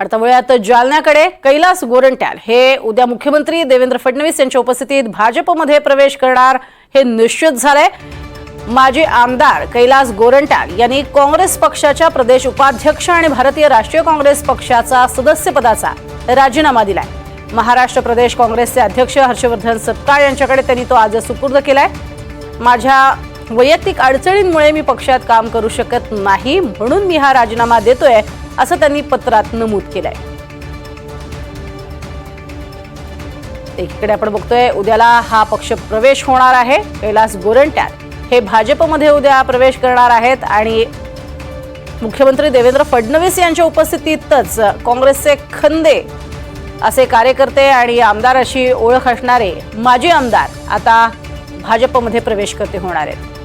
आता जालन्याकडे कैलास गोरंट्याल हे उद्या मुख्यमंत्री देवेंद्र फडणवीस यांच्या उपस्थितीत भाजपमध्ये प्रवेश करणार हे निश्चित झालंय माजी आमदार कैलास गोरंट्याल यांनी काँग्रेस पक्षाच्या प्रदेश उपाध्यक्ष आणि भारतीय राष्ट्रीय काँग्रेस पक्षाचा सदस्यपदाचा राजीनामा दिलाय महाराष्ट्र प्रदेश काँग्रेसचे अध्यक्ष हर्षवर्धन सपकाळ यांच्याकडे त्यांनी तो आज सुपूर्द केलाय माझ्या वैयक्तिक अडचणींमुळे मी पक्षात काम करू शकत नाही म्हणून मी हा राजीनामा देतोय असं त्यांनी पत्रात नमूद केलंय. एकीकडे आपण बघतोय उद्याला हा पक्ष प्रवेश होणार आहे. कैलास गोरंट्याल हे भाजपमध्ये उद्या प्रवेश करणार आहेत आणि मुख्यमंत्री देवेंद्र फडणवीस यांच्या उपस्थितीतच काँग्रेसचे खंदे असे कार्यकर्ते आणि आमदार अशी ओळख असणारे माजी आमदार आता भाजपमध्ये प्रवेश करते होणार आहेत.